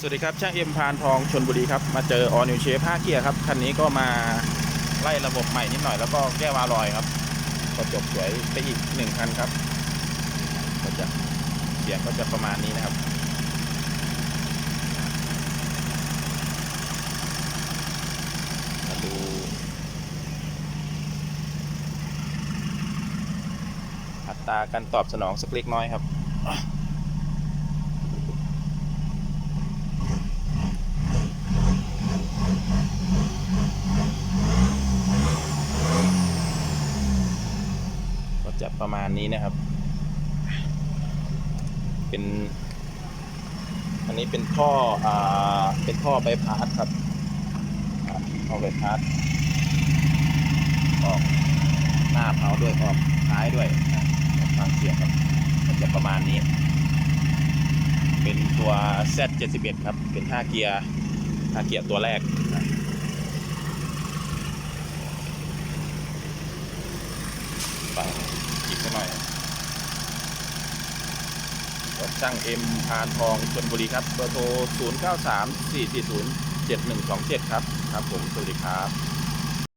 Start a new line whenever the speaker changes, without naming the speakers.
สวัสดีครับช่างเอ็มพานทองชนบุรีครับ มาเจอออนิวเชฟ5เกียร์ครับ คันนี้ก็มาไล่ระบบใหม่นิดหน่อยแล้วก็แก้วาลอยครับก็จบสวยไปอีกหนึ่งคันครับก็จะเสียงก็จะประมาณนี้นะครับ มาดูอัตราการตอบสนองสักเล็กน้อยครับ จะประมาณนี้นะครับ เป็น อันนี้เป็นท่ออ่าเป็นท่อใบพัดครับอ่าท่อใบพัดออกหน้าเผาด้วยออกท้ายด้วยฟังเสียงครับมันจะประมาณนี้ เป็นตัว Z71 ครับ เป็น5เกียร์5เกียร์ตัวแรก ไปอีกสักหน่อยรถช่างเอ็มพานทองชนบุรีครับเบอร์โทร 0 9 3 4 4 0 7 1 2 7 ครับ ครับผม สวัสดีครับ